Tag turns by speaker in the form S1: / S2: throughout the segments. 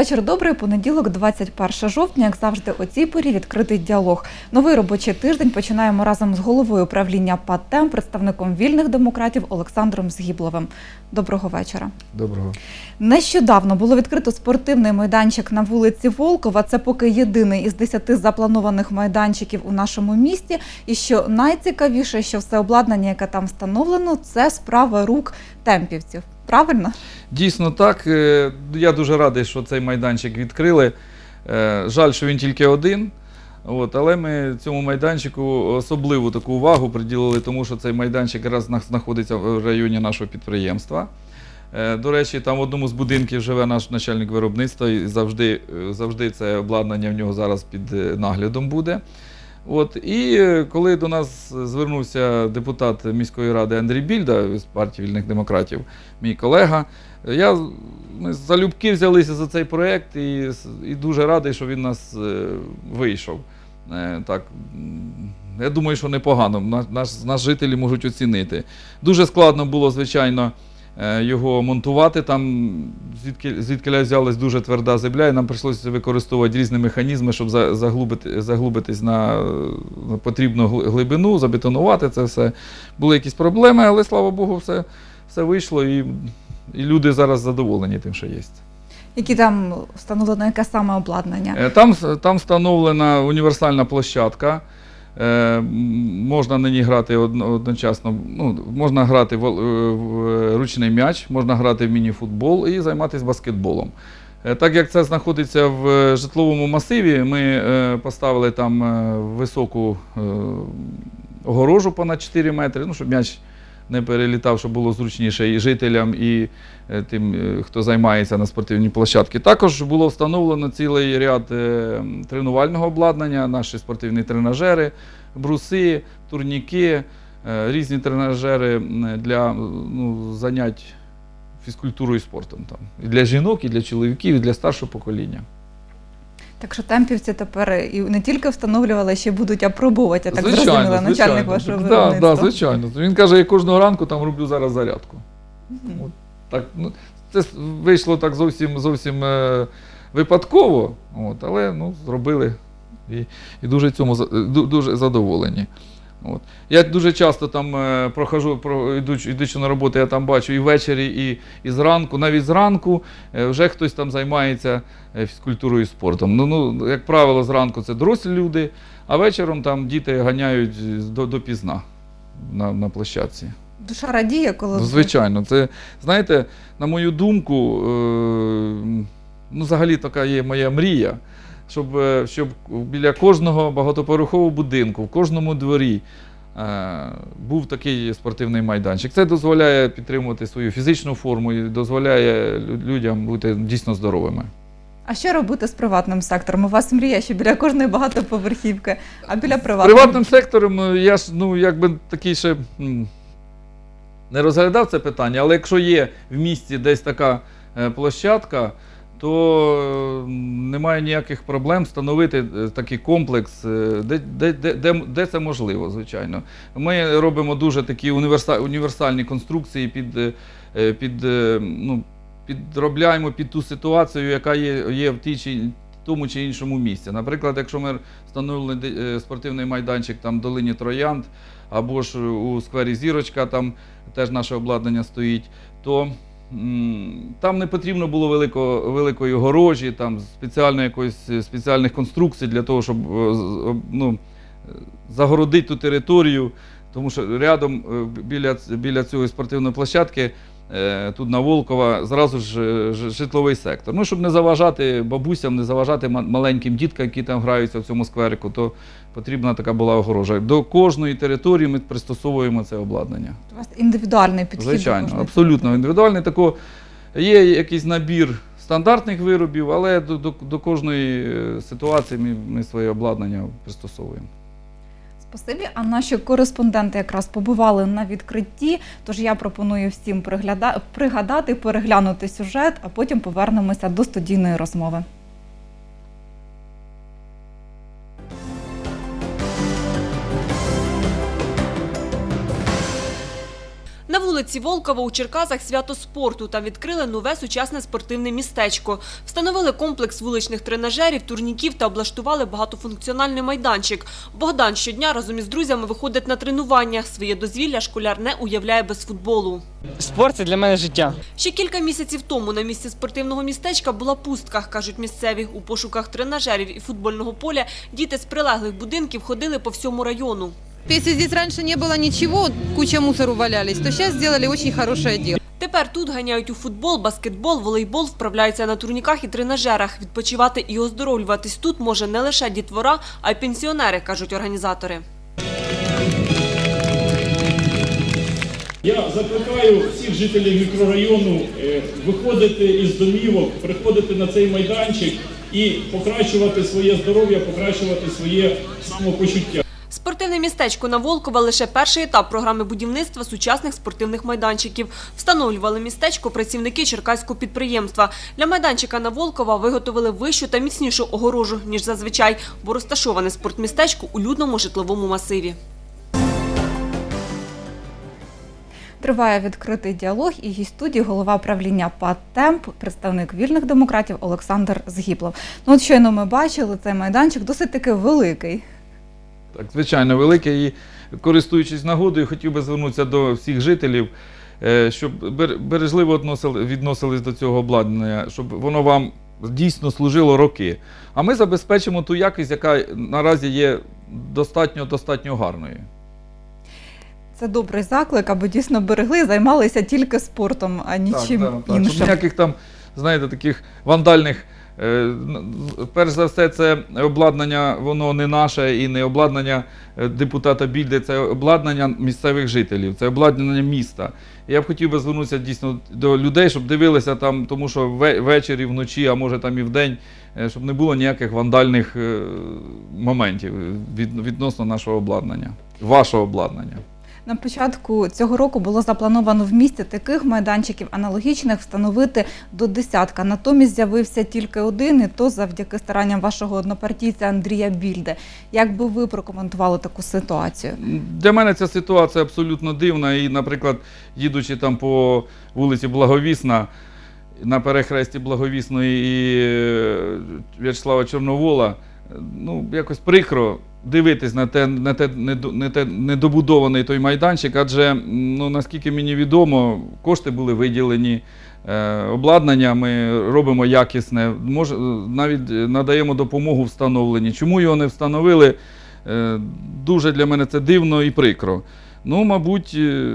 S1: Вечір добрий, понеділок, 21 жовтня. Як завжди, о цій порі відкритий діалог. Новий робочий тиждень починаємо разом з головою управління ПАТЕМ, представником вільних демократів Олександром Згібловим. Доброго вечора.
S2: Доброго.
S1: Нещодавно було відкрито спортивний майданчик на вулиці Волкова. Це поки єдиний із десяти запланованих майданчиків у нашому місті. І що найцікавіше, що все обладнання, яке там встановлено, це справа рук темпівців. Правильно?
S2: Дійсно так. Е, Я дуже радий, що цей майданчик відкрили. Е, Жаль, що він тільки один. От, але ми цьому майданчику особливу таку увагу приділили, тому що цей майданчик якраз знаходиться в районі нашого підприємства. Е, До речі, там в одному з будинків живе наш начальник виробництва, і завжди, завжди це обладнання в нього зараз під наглядом буде. От, і е, коли до нас звернувся депутат міської ради Андрій Більда з партії вільних демократів, мій колега, я, ми залюбки взялися за цей проєкт і, і дуже радий, що він нас е, вийшов. Е, так, я думаю, що непогано. Наш, наш жителі можуть оцінити. Дуже складно було, звичайно, його монтувати. Там звідки, звідки взялась дуже тверда земля, і нам прийшлося використовувати різні механізми, щоб заглубити, заглубитись на, на потрібну глибину, забетонувати це все. Були якісь проблеми, але слава Богу, все, все вийшло і, і люди зараз задоволені тим, що є.
S1: Які там встановлено яке саме обладнання?
S2: Е, Там, там встановлена універсальна площадка. Е, Можна на ній грати одночасно. Ну, можна грати в, е, в ручний м'яч, можна грати в міні-футбол і займатися баскетболом. Е, Так як це знаходиться в е, житловому масиві, ми е, поставили там е, високу е, огорожу понад 4 метри, ну, щоб м'яч не перелітав, щоб було зручніше і жителям, і е, тим, е, хто займається на спортивній площадці. Також було встановлено цілий ряд е, тренувального обладнання, наші спортивні тренажери, бруси, турніки, різні тренажери для ну, занять фізкультурою і спортом. Там. І для жінок, і для чоловіків, і для старшого покоління.
S1: Так що темпівці тепер і не тільки встановлювали, ще будуть апробувати, я так зрозуміла, начальник вашого
S2: Так,
S1: виробництва.
S2: да, звичайно. Він каже, я кожного ранку там роблю зараз зарядку.
S1: Мгм.
S2: От Так, ну, це вийшло так зовсім, зовсім е, випадково, от, але ну, зробили і, і дуже цьому дуже задоволені. От. Я дуже часто там е, прохожу, про, йдучи, йдучи на роботу, я там бачу і ввечері, і, і зранку, навіть зранку е, вже хтось там займається е, фізкультурою і спортом. Ну, ну, як правило, зранку це дорослі люди, а вечором там діти ганяють до, допізна на, на площадці.
S1: Душа радіє, коли
S2: Ну, звичайно, це знаєте, на мою думку, е, ну, взагалі така є моя мрія, щоб, е, щоб біля кожного багатоповерхового будинку, в кожному дворі е, був такий спортивний майданчик. Це дозволяє підтримувати свою фізичну форму і дозволяє людям бути дійсно здоровими.
S1: А що робити з приватним сектором? У вас мрія, що біля кожної багатоповерхівки, а біля приватного?
S2: Приватним сектором е, я ж ну якби такий ще не розглядав це питання, але якщо є в місті десь така площадка, то е, немає ніяких проблем встановити е, такий комплекс, е, де, де, де, де, це можливо, звичайно. Ми робимо дуже такі універсальні конструкції під, е, під, ну, підробляємо під ту ситуацію, яка є, є в тій чи тому чи іншому місці. Наприклад, якщо ми встановили спортивний майданчик там в долині Троянд, або ж у сквері Зірочка, там теж наше обладнання стоїть, то там не потрібно було велико, великої горожі, там спеціально якоїсь е, спеціальних конструкцій для того, щоб е, ну, е, загородити ту територію. Тому що рядом біля, біля цієї спортивної площадки тут на Волкова зразу ж е, житловий сектор. Ну, щоб не заважати бабусям, не заважати маленьким діткам, які там граються в цьому скверику, то потрібна така була огорожа. До кожної території ми пристосовуємо це обладнання.
S1: У вас індивідуальний підхід.
S2: Звичайно,
S1: кожної
S2: абсолютно індивідуальний. Тако, є якийсь набір стандартних виробів, але до, до, до кожної е, ситуації ми, ми своє обладнання пристосовуємо.
S1: Спасибі. А наші кореспонденти якраз побували на відкритті. Тож я пропоную всім пригадати, переглянути сюжет, а потім повернемося до студійної розмови.
S3: Вулиці Волкова у Черкасах свято спорту та відкрили нове сучасне спортивне містечко. Встановили комплекс вуличних тренажерів, турніків та облаштували багатофункціональний майданчик. Богдан щодня разом із друзями виходить на тренування. Своє дозвілля школяр не уявляє без футболу.
S4: Спорт це для мене життя.
S3: Ще кілька місяців тому на місці спортивного містечка була пустка, кажуть місцеві. У пошуках тренажерів і футбольного поля діти з прилеглих будинків ходили по всьому району.
S5: Если здесь раньше не было ничего, куча мусору валялись, то сейчас сделали очень хорошее дело.
S3: Тепер тут ганяють у футбол, баскетбол, волейбол, вправляються на турніках і тренажерах. Відпочивати і оздоровлюватись тут може не лише дітвора, а й пенсіонери, кажуть організатори.
S6: Я закликаю всіх жителів мікрорайону е, виходити із домівок, приходити на цей майданчик і покращувати своє здоров'я, покращувати своє самопочуття.
S3: Спортивне містечко на Волкова – лише перший етап програми будівництва сучасних спортивних майданчиків. Встановлювали містечко працівники черкаського підприємства. Для майданчика на Волкова виготовили вищу та міцнішу огорожу, ніж зазвичай, бо розташоване спортмістечко у людному житловому масиві.
S1: Триває відкритий діалог і гість студії голова правління ПАТ «Темп», представник вільних демократів Олександр Згіблов. Ну от щойно ми бачили цей майданчик досить таки великий.
S2: Так, звичайно, велике. І користуючись нагодою, хотів би звернутися до всіх жителів, е, щоб бережливо відносились до цього обладнання, щоб воно вам дійсно служило роки. А ми забезпечимо ту якість, яка наразі є достатньо достатньо гарною.
S1: Це добрий заклик, аби дійсно берегли, займалися тільки спортом, а нічим
S2: так, так, так.
S1: іншим.
S2: Щоб ніяких там, знаєте, таких вандальних. Е, Перш за все, це обладнання, воно не наше і не обладнання е, депутата Більди, це обладнання місцевих жителів, це обладнання міста. Я б хотів би звернутися дійсно до людей, щоб дивилися там, тому що ввечері, вночі, а може там і вдень, е, щоб не було ніяких вандальних моментів відносно нашого обладнання, вашого обладнання.
S1: На початку цього року було заплановано в місті таких майданчиків аналогічних встановити до десятка. Натомість з'явився тільки один, і то завдяки старанням вашого однопартійця Андрія Більде. Як би ви прокоментували таку ситуацію?
S2: Для мене ця ситуація абсолютно дивна. І, наприклад, їдучи там по вулиці Благовісна, на перехресті Благовісної і е, В'ячеслава Чорновола, ну, якось прикро дивитись на те, на те, не те недобудований той майданчик, адже, ну, наскільки мені відомо, кошти були виділені. е, Обладнання ми робимо якісне, може, навіть надаємо допомогу встановленні. Чому його не встановили? Е, Дуже для мене це дивно і прикро. Ну, мабуть, е,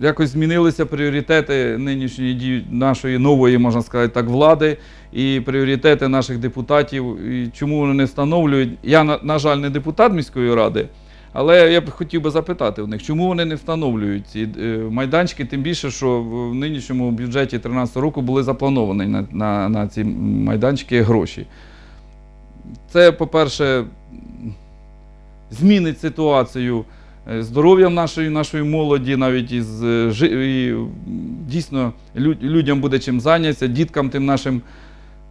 S2: якось змінилися пріоритети нинішньої дії нашої нової, можна сказати так, влади і пріоритети наших депутатів. І чому вони не встановлюють? Я, на, жаль, не депутат міської ради. Але я б хотів би запитати у них, чому вони не встановлюють ці е, майданчики, тим більше, що в нинішньому бюджеті 2013 року були заплановані на, на, на ці майданчики гроші. Це, по-перше, змінить ситуацію здоров'ям нашої, нашої молоді, навіть із е, і, дійсно людям буде чим зайнятися, діткам тим нашим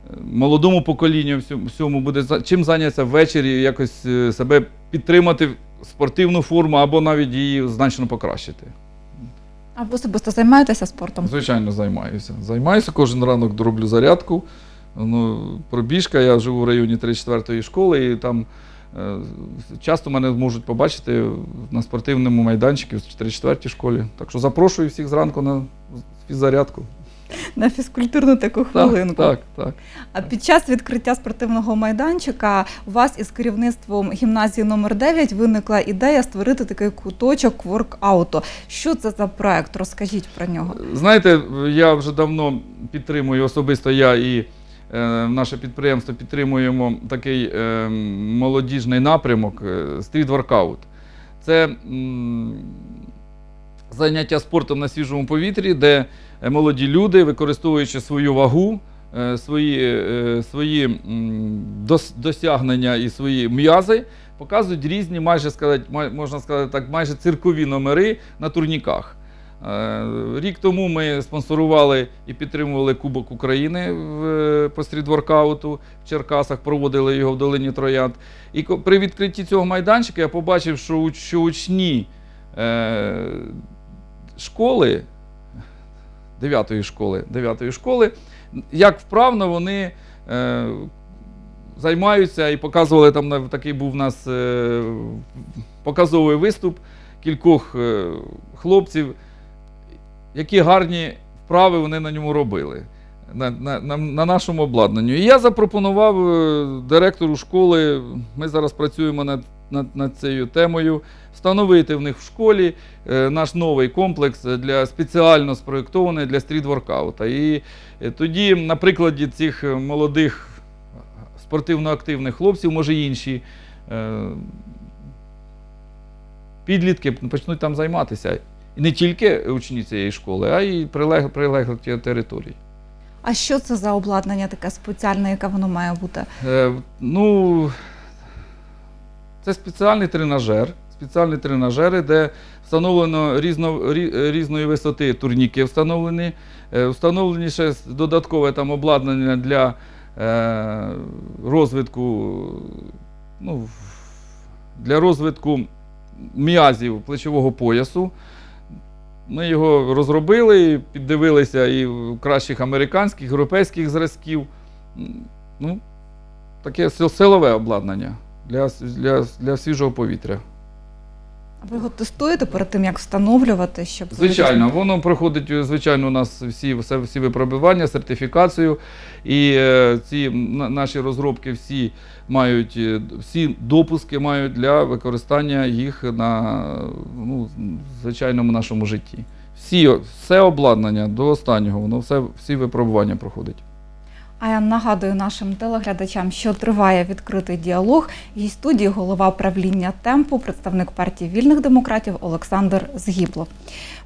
S2: е, молодому поколінню всьому- буде чим зайнятися ввечері, якось е, себе підтримати в спортивну форму або навіть її значно покращити.
S1: А ви особисто займаєтеся спортом?
S2: Звичайно, займаюся. Займаюся кожен ранок роблю зарядку. Ну, пробіжка, я живу в районі 34-ї школи, і там е, часто мене можуть побачити на спортивному майданчику в 34-й школі. Так що запрошую всіх зранку на фіззарядку.
S1: На фізкультурну таку хвилинку.
S2: Так, так, так.
S1: А під час відкриття спортивного майданчика у вас із керівництвом гімназії номер 9 виникла ідея створити такий куточок воркауту. Що це за проект? Розкажіть про нього.
S2: Знаєте, я вже давно підтримую, особисто я і е, наше підприємство підтримуємо такий е, молодіжний напрямок е, стріт-воркаут. Це заняття спортом на свіжому повітрі, де е, молоді люди, використовуючи свою вагу, е, свої, е, свої досягнення і свої м'язи, показують різні, майже сказати, можна сказати так, майже циркові номери на турніках. Е, Рік тому ми спонсорували і підтримували Кубок України е, по стрітворкауту в Черкасах, проводили його в долині Троянд. І при відкритті цього майданчика я побачив, що, учні е, школи 9 школи. 9 школи. Як вправно вони займаються і показували там такий був у нас показовий виступ кількох хлопців, які гарні вправи вони на ньому робили. На, на, на, на нашому обладнанні. І я запропонував е, директору школи, ми зараз працюємо над, над, над цією темою, встановити в них в школі е, наш новий комплекс для спеціально спроєктований для стріт-воркаута. І е, тоді, на прикладі цих молодих спортивно-активних хлопців, може інші підлітки почнуть там займатися. Не тільки учні цієї школи, а й прилег, прилеглих територій.
S1: А що це за обладнання таке спеціальне, яке воно має бути?
S2: Е, ну, це спеціальний тренажер. Спеціальні тренажери, де встановлено різно, рі- різної висоти турніки встановлені. Е, Встановлені ще додаткове там обладнання для е, розвитку, ну, для розвитку м'язів плечового поясу. Ми його розробили, піддивилися і кращих американських, європейських зразків. Ну, таке силове обладнання для, для, для свіжого повітря.
S1: А Ви його тестуєте перед тим, як встановлювати, щоб
S2: Звичайно, воно проходить, е, звичайно, у нас всі, все- всі випробування, сертифікацію. І е, ці м, наші розробки всі мають е, всі допуски мають для використання їх на ну, звичайному нашому житті. Всі, все обладнання до останнього, воно все, всі випробування проходить.
S1: А я нагадую нашим телеглядачам, що триває відкритий діалог. Її студії голова правління темпу, представник партії вільних демократів Олександр Згібло.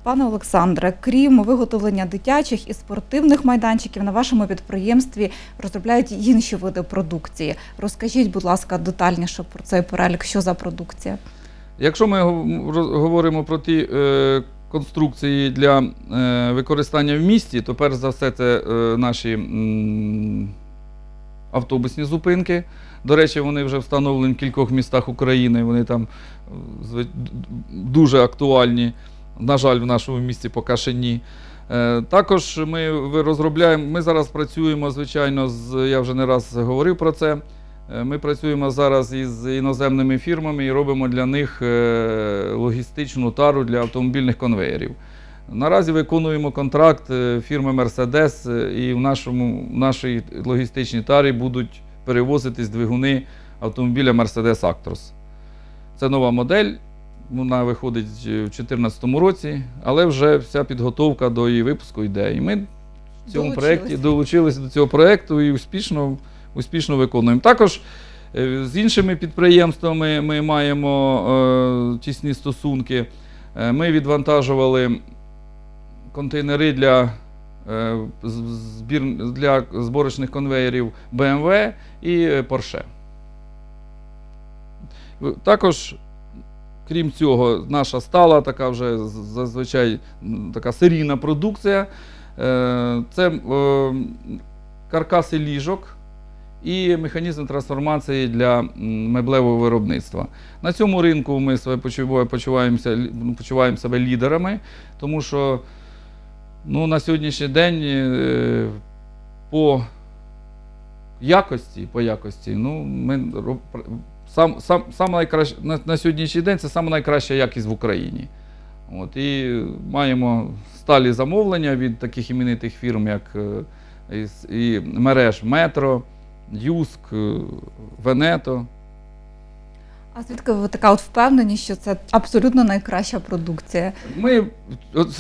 S1: Пане Олександре, крім виготовлення дитячих і спортивних майданчиків, на вашому підприємстві розробляють інші види продукції. Розкажіть, будь ласка, детальніше про цей перелік, що за продукція.
S2: Якщо ми говоримо про ті е, конструкції для е, використання в місті, то перш за все це е, наші автобусні зупинки. До речі, вони вже встановлені в кількох містах України. Вони там е, дуже актуальні. На жаль, в нашому місті поки ще ні. Також ми розробляємо. Ми зараз працюємо, звичайно, з я вже не раз говорив про це. Е, Ми працюємо зараз із іноземними фірмами і робимо для них е, логістичну тару для автомобільних конвеєрів. Наразі виконуємо контракт е, фірми Mercedes, і в, нашому, в нашій логістичній тарі будуть перевозитись двигуни автомобіля Mercedes Actros. Це нова модель. Вона виходить в 2014 році, але вже вся підготовка до її випуску йде. І ми в цьому
S1: Долучились.
S2: проєкті долучилися до цього проєкту і успішно успішно виконуємо. Також е, з іншими підприємствами ми маємо е, тісні стосунки. Е, Ми відвантажували контейнери для, збір, для зборочних конвеєрів BMW і Porsche. Також, крім цього, наша стала така вже зазвичай така серійна продукція. Це каркаси ліжок і механізм трансформації для меблевого виробництва. На цьому ринку ми себе почуваємо, почуваємося, ну, почуваємо себе лідерами, тому що ну, на сьогоднішній день е, по якості, по якості, ну, ми сам, сам, сам найкраще, на, на сьогоднішній день це саме найкраща якість в Україні. От, і маємо сталі замовлення від таких іменитих фірм, як е, і мереж Метро, Юск, е, Венето.
S1: А звідки ви така от впевненість, що це абсолютно найкраща продукція?
S2: Ми от,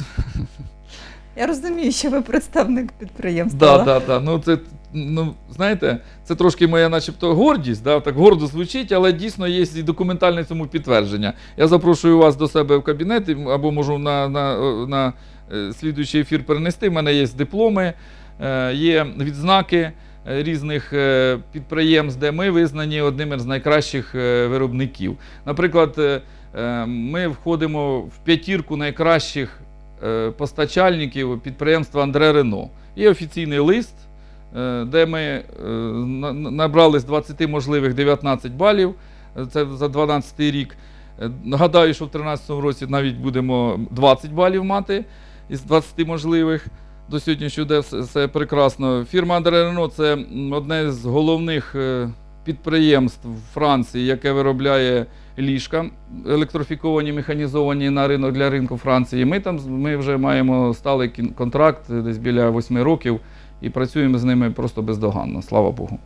S1: Я розумію, що ви представник підприємства.
S2: Да,
S1: але-
S2: да, да. Ну, це, ну, знаєте, це трошки моя начебто гордість, да, так гордо звучить, але дійсно є і документальне цьому підтвердження. Я запрошую вас до себе в кабінет, або можу на, на, на е, слідуючий ефір перенести. У мене є дипломи, е, є відзнаки різних е, підприємств, де ми визнані одним з найкращих е, виробників. Наприклад, е, ми входимо в п'ятірку найкращих постачальників підприємства Андре Рено. Є офіційний лист, де ми на- на- набрали з 20 можливих 19 балів. Це за 12 рік. Нагадаю, що в 2013 році навіть будемо 20 балів мати із 20 можливих. До сьогоднішнього дня все, прекрасно. Фірма Андре Рено це одне з головних е, підприємств Франції, яке виробляє ліжка електрифіковані, механізовані на ринок для ринку Франції. Ми там ми вже маємо сталий контракт десь біля восьми років і працюємо з ними просто бездоганно, слава Богу.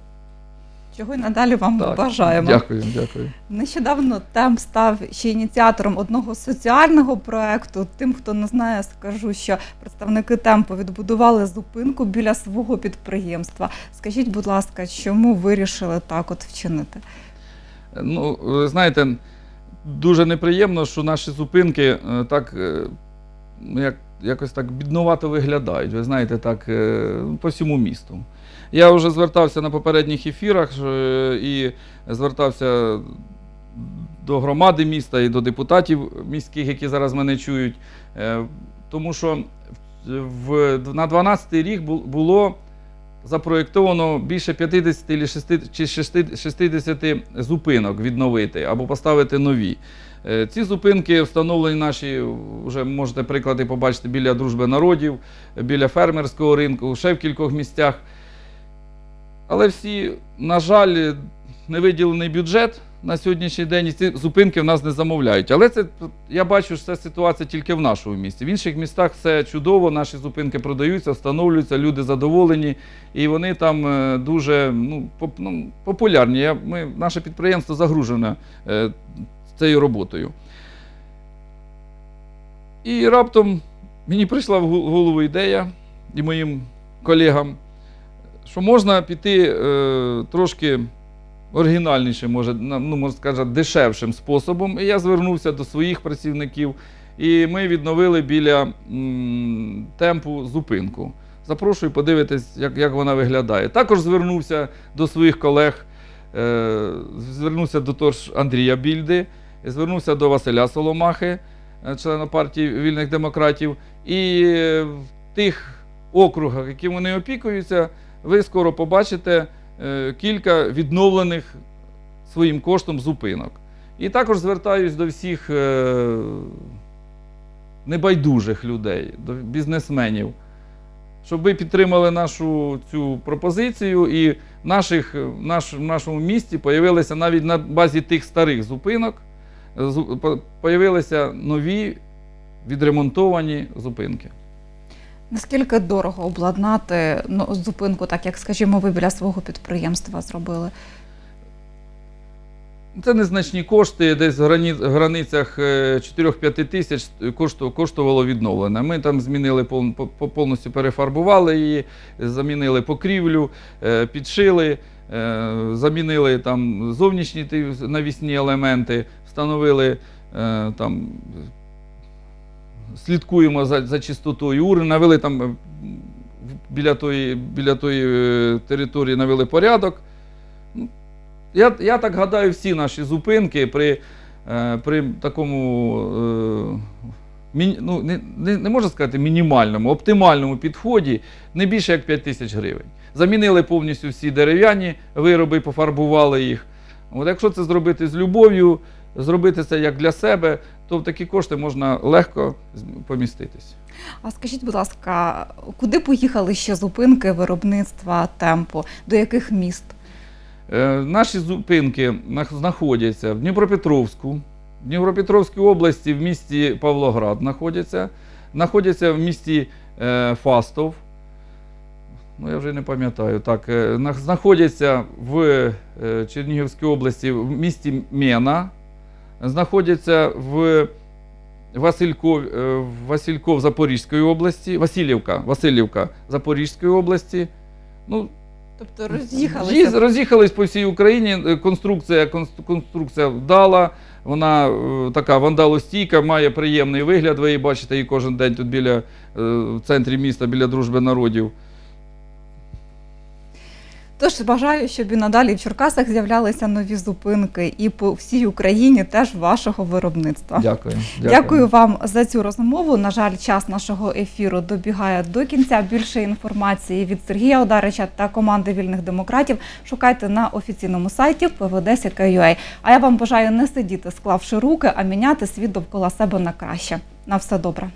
S1: Чого й надалі вам бажаємо.
S2: Дякую, дякую.
S1: Нещодавно ТЕМ став ще ініціатором одного соціального проекту. Тим, хто не знає, скажу, що представники темпу відбудували зупинку біля свого підприємства. Скажіть, будь ласка, чому вирішили так от вчинити?
S2: Ну, ви знаєте, дуже неприємно, що наші зупинки е, так е, ну, як, якось так біднувато виглядають. Ви знаєте, так е, по всьому місту. Я вже звертався на попередніх ефірах е, і звертався до громади міста і до депутатів міських, які зараз мене чують. Е, Тому що в, на 12-й рік було запроєктовано більше 50 чи 60 60 зупинок відновити або поставити нові. Е, Ці зупинки встановлені наші, вже можете приклади побачити біля дружби народів, біля фермерського ринку, ще в кількох місцях. Але всі, на жаль, не виділений бюджет на сьогоднішній день, і ці зупинки в нас не замовляють. Але це я бачу, що це ситуація тільки в нашому місті. В інших містах все чудово, наші зупинки продаються, встановлюються, люди задоволені, і вони там е, дуже ну, ну, популярні. Я, ми, наше підприємство загружене е, цією роботою. І раптом мені прийшла в голову ідея і моїм колегам, що можна піти е, трошки оригінальнішим, може, ну, можна сказати, дешевшим способом. І я звернувся до своїх працівників, і ми відновили біля м, темпу зупинку. Запрошую подивитись, як, як вона виглядає. Також звернувся до своїх колег, е, звернувся до того ж Андрія Більди, звернувся до Василя Соломахи, е, члена партії вільних демократів. І е, в тих округах, які вони опікуються, ви скоро побачите е, кілька відновлених своїм коштом зупинок. І також звертаюсь до всіх е, небайдужих людей, до бізнесменів, щоб ви підтримали нашу цю пропозицію і наших, наш, в нашому місті появилися навіть на базі тих старих зупинок, е, появилися нові відремонтовані зупинки.
S1: Наскільки дорого обладнати ну, зупинку, так як, скажімо, ви біля свого підприємства зробили?
S2: Це незначні кошти, десь в грані- границях е, 4-5 тисяч кошту- коштувало відновлення. Ми там змінили пов- по- по- повністю перефарбували її, замінили покрівлю, е, підшили, е, замінили там зовнішні навісні елементи, встановили е, там. Слідкуємо за, за чистотою урн, навели там е, біля тої, біля тої е, території навели порядок. Ну, Я, я так гадаю, всі наші зупинки при, е, при такому, ну, не, не можна сказати мінімальному, оптимальному підході не більше як 5 тисяч гривень. Замінили повністю всі дерев'яні вироби, пофарбували їх. От якщо це зробити з любов'ю, зробити це як для себе, то в такі кошти можна легко поміститись.
S1: А скажіть, будь ласка, куди поїхали ще зупинки виробництва темпу? До яких міст?
S2: Е, Наші зупинки знаходяться в Дніпропетровську, в Дніпропетровській області, в місті Павлоград знаходяться, знаходяться в місті е, Фастов. Ну, я вже не пам'ятаю. Так, е, знаходяться в е, Чернігівській області, в місті Мена, знаходяться в Васильков, е, Васильков Запорізької області, Васильівка, Васильівка Запорізької області. Ну,
S1: Тобто роз'їхалися?
S2: Роз'їхались по всій Україні. Е, Конструкція, конструкція вдала, вона е, така вандалостійка, має приємний вигляд. Ви її бачите її кожен день тут біля в центрі міста, біля дружби народів.
S1: Тож бажаю, щоб і надалі в Черкасах з'являлися нові зупинки і по всій Україні теж вашого виробництва.
S2: Дякую.
S1: Дякую. вам за цю розмову. На жаль, час нашого ефіру добігає до кінця. Більше інформації від Сергія Одарича та команди вільних демократів шукайте на офіційному сайті pvd.ua. А я вам бажаю не сидіти, склавши руки, а міняти світ довкола себе на краще. На все добре.